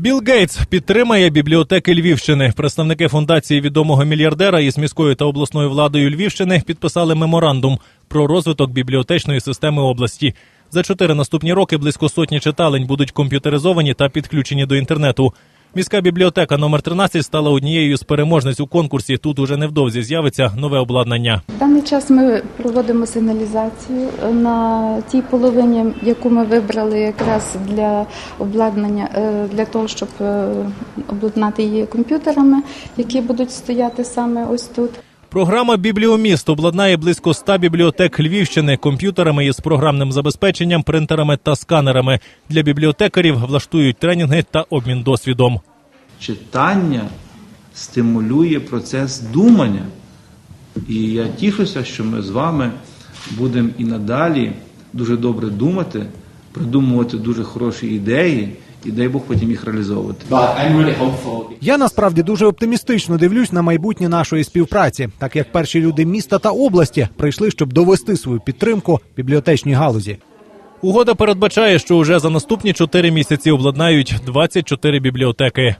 Білл Гейтс підтримає бібліотеки Львівщини. Представники фундації відомого мільярдера із міською та обласною владою Львівщини підписали меморандум про розвиток бібліотечної системи області. За чотири наступні роки близько сотні читалень будуть комп'ютеризовані та підключені до інтернету. Міська бібліотека номер 13 стала однією з переможниць у конкурсі. Тут уже невдовзі з'явиться нове обладнання. В даний час ми проводимо сигналізацію на тій половині, яку ми вибрали якраз для обладнання, е, для того, щоб е, обладнати її комп'ютерами, які будуть стояти саме ось тут. Програма Бібліоміст обладнає близько 100 бібліотек Львівщини комп'ютерами із програмним забезпеченням, принтерами та сканерами. Для бібліотекарів влаштують тренінги та обмін досвідом. читання стимулює процес думання. І я тішуся, що ми з вами будемо і надалі дуже добре думати, придумувати дуже хороші ідеї, і дай Бог потім їх реалізовувати. Я насправді дуже оптимістично дивлюсь на майбутнє нашої співпраці, так як перші люди міста та області прийшли, щоб довести свою підтримку бібліотечній галузі. Угода передбачає, що уже за наступні 4 місяці обладнають 24 бібліотеки.